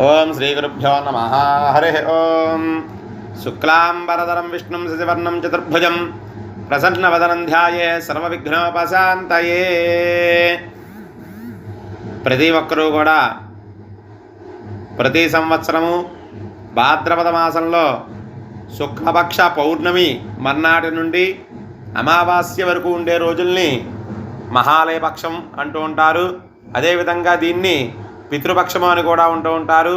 ఓం శ్రీ గురుభ్యో నమ. హరి ఓం. శుక్లాంబరధరం విష్ణుం శశివర్ణం చతుర్భుజం. ప్రసన్నవదనం ధ్యాయే సర్వవిఘ్నోపశాంతయే. ప్రతి ఒక్కరూ కూడా ప్రతి సంవత్సరము భాద్రపద మాసంలో శుక్లపక్ష పౌర్ణమి మర్నాటి నుండి అమావాస్య వరకు ఉండే రోజుల్ని మహాలయపక్షం అంటూ ఉంటారు. అదేవిధంగా దీన్ని పితృపక్షము అని కూడా ఉంటూ ఉంటారు.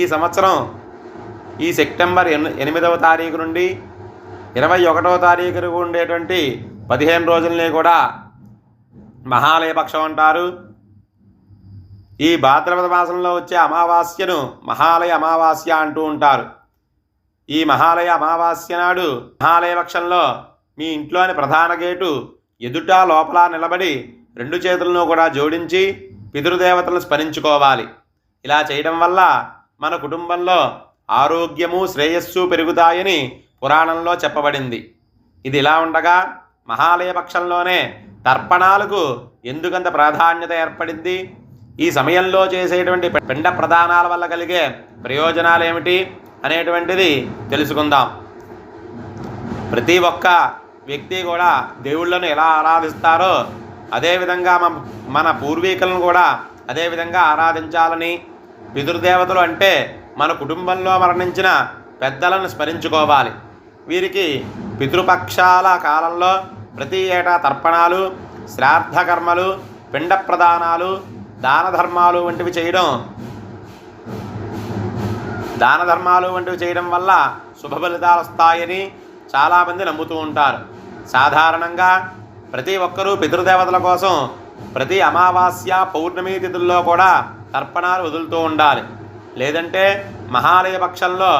ఈ సంవత్సరం ఈ సెప్టెంబర్ ఎన్ ఎనిమిదవ తారీఖు నుండి ఇరవై ఒకటవ తారీఖు ఉండేటువంటి పదిహేను రోజుల్ని కూడా మహాలయపక్షం అంటారు. ఈ భాద్రపద మాసంలో వచ్చే అమావాస్యను మహాలయ అమావాస్య అంటూ ఉంటారు. ఈ మహాలయ అమావాస్య నాడు మహాలయ పక్షంలో మీ ఇంట్లోని ప్రధాన గేటు ఎదుట లోపల నిలబడి రెండు చేతులను కూడా జోడించి పితృదేవతలను స్మరించుకోవాలి. ఇలా చేయడం వల్ల మన కుటుంబంలో ఆరోగ్యము శ్రేయస్సు పెరుగుతాయని పురాణంలో చెప్పబడింది. ఇది ఇలా ఉండగా మహాలయ పక్షంలోనే తర్పణాలకు ఎందుకంత ప్రాధాన్యత ఏర్పడింది? ఈ సమయంలో చేసేటువంటి పిండ ప్రధానాల వల్ల కలిగే ప్రయోజనాలు ఏమిటి అనేటువంటిది తెలుసుకుందాం. ప్రతి ఒక్క వ్యక్తి కూడా దేవుళ్ళను ఎలా ఆరాధిస్తారో అదేవిధంగా మన మన పూర్వీకులను కూడా అదేవిధంగా ఆరాధించాలని పితృదేవతలు అంటే మన కుటుంబంలో మరణించిన పెద్దలను స్మరించుకోవాలి. వీరికి పితృపక్షాల కాలంలో ప్రతి ఏటా తర్పణాలు శ్రాద్ధకర్మలు పిండ ప్రదానాలు దాన ధర్మాలు వంటివి చేయడం దాన ధర్మాలు వంటివి చేయడం వల్ల శుభ ఫలితాలు వస్తాయని చాలామంది నమ్ముతూ ఉంటారు. సాధారణంగా ప్రతి ఒక్కరూ పితృదేవతల కోసం ప్రతి అమావాస్య పౌర్ణమి తిథుల్లో కూడా తర్పణాలు వదులుతూ ఉండాలి. లేదంటే మహాలయ పక్షంలో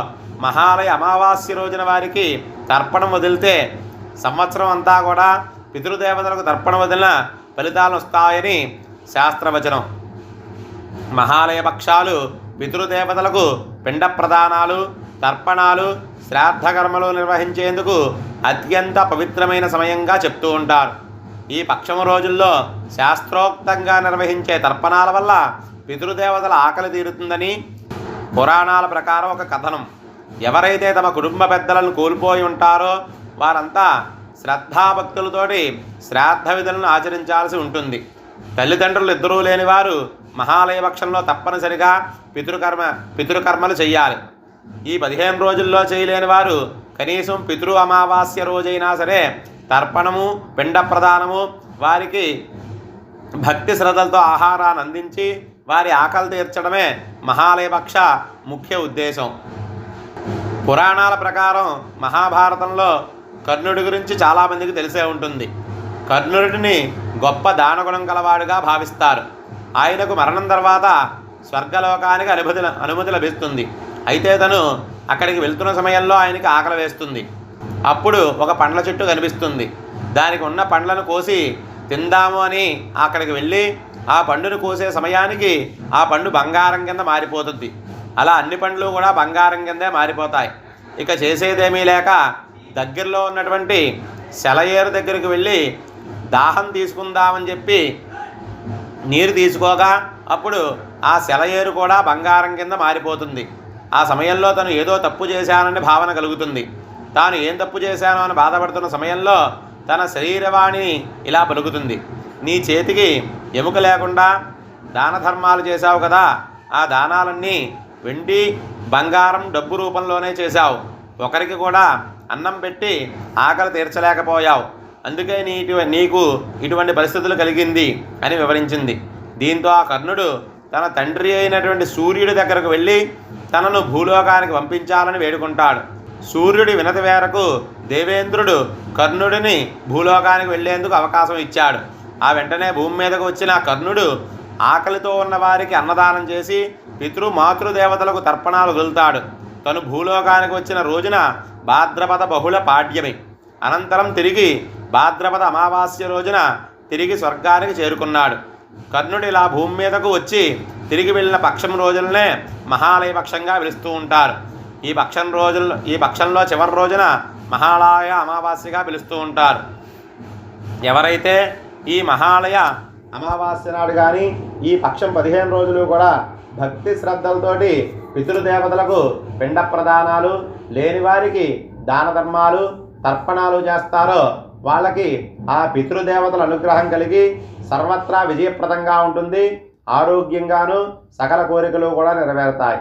మహాలయ అమావాస్య రోజున వారికి తర్పణం వదిలితే సంవత్సరం అంతా కూడా పితృదేవతలకు తర్పణం వదిలిన ఫలితాలు వస్తాయని శాస్త్రవచనం. మహాలయ పక్షాలు పితృదేవతలకు పిండ ప్రదానాలు తర్పణాలు శ్రాద్ధకర్మలు నిర్వహించేందుకు అత్యంత పవిత్రమైన సమయంగా చెప్తూ ఉంటారు. ఈ పక్షము రోజుల్లో శాస్త్రోక్తంగా నిర్వహించే తర్పణాల వల్ల పితృదేవతల ఆకలి తీరుతుందని పురాణాల ప్రకారం ఒక కథనం. ఎవరైతే తమ కుటుంబ పెద్దలను కోల్పోయి ఉంటారో వారంతా శ్రద్ధాభక్తులతోటి శ్రాద్ధ విధులను ఆచరించాల్సి ఉంటుంది. తల్లిదండ్రులు ఇద్దరూ లేని వారు మహాలయ పక్షంలో తప్పనిసరిగా పితృకర్మ పితృకర్మలు చేయాలి ఈ పదిహేను రోజుల్లో చేయలేని వారు కనీసం పితృ అమావాస్య రోజైనా సరే తర్పణము పిండ ప్రదానము వారికి భక్తి శ్రద్ధలతో ఆహారాన్ని అందించి వారి ఆకలి తీర్చడమే మహాలయపక్ష ముఖ్య ఉద్దేశం. పురాణాల ప్రకారం మహాభారతంలో కర్ణుడి గురించి చాలామందికి తెలిసే ఉంటుంది. కర్ణుడిని గొప్ప దానగుణం గలవాడుగా భావిస్తారు. ఆయనకు మరణం తర్వాత స్వర్గలోకానికి అనుమతి అనుమతి లభిస్తుంది. అయితే తను అక్కడికి వెళ్తున్న సమయంలో ఆయనకి ఆకలి వేస్తుంది. అప్పుడు ఒక పండ్ల చెట్టు కనిపిస్తుంది. దానికి ఉన్న పండ్లను కోసి తిందాము అని అక్కడికి వెళ్ళి ఆ పండును కోసే సమయానికి ఆ పండు బంగారం కింద మారిపోతుంది. అలా అన్ని పండ్లు కూడా బంగారం కిందే మారిపోతాయి. ఇక చేసేదేమీ లేక దగ్గరలో ఉన్నటువంటి సెలయేరు దగ్గరికి వెళ్ళి దాహం తీసుకుందామని చెప్పి నీరు తీసుకోగా అప్పుడు ఆ సెలయేరు కూడా బంగారం కింద మారిపోతుంది. ఆ సమయంలో తను ఏదో తప్పు చేశానని భావన కలుగుతుంది. తాను ఏం తప్పు చేశానో అని బాధపడుతున్న సమయంలో తన శరీరవాణిని ఇలా పలుకుతుంది. నీ చేతికి ఎముక లేకుండా దాన ధర్మాలు చేశావు కదా ఆ దానాలన్నీ వెండి బంగారం డబ్బు రూపంలోనే చేశావు. ఒకరికి కూడా అన్నం పెట్టి ఆకలి తీర్చలేకపోయావు. అందుకే నీటి నీకు ఇటువంటి పరిస్థితులు కలిగింది అని వివరించింది. దీంతో ఆ కర్ణుడు తన తండ్రి అయినటువంటి సూర్యుడి దగ్గరకు వెళ్ళి తనను భూలోకానికి పంపించాలని వేడుకుంటాడు. సూర్యుడి వినతి మేరకు దేవేంద్రుడు కర్ణుడిని భూలోకానికి వెళ్ళేందుకు అవకాశం ఇచ్చాడు. ఆ వెంటనే భూమి మీదకు వచ్చిన కర్ణుడు ఆకలితో ఉన్న వారికి అన్నదానం చేసి పితృ మాతృదేవతలకు తర్పణాలు వదులుతాడు. తను భూలోకానికి వచ్చిన రోజున భాద్రపద బహుళ పాడ్యమి. అనంతరం తిరిగి భాద్రపద అమావాస్య రోజున తిరిగి స్వర్గానికి చేరుకున్నాడు. కర్ణుడు ఇలా భూమి మీదకు వచ్చి తిరిగి వెళ్ళిన పక్షం రోజులనే మహాలయ పక్షంగా పిలుస్తూ ఉంటారు. ఈ పక్షం రోజుల్లో ఈ పక్షంలో చివరి రోజున మహాలయ అమావాస్యగా పిలుస్తూ ఉంటారు. ఎవరైతే ఈ మహాలయ అమావాస్య నాడు కానీ ఈ పక్షం పదిహేను రోజులు కూడా భక్తి శ్రద్ధలతోటి పితృదేవతలకు పిండ ప్రదానాలు లేని వారికి దాన ధర్మాలు తర్పణాలు చేస్తారో వాళ్ళకి ఆ పితృదేవతల అనుగ్రహం కలిగి సర్వత్రా విజయప్రదంగా ఉంటుంది. ఆరోగ్యంగాను సకల కోరికలు కూడా నెరవేరుతాయి.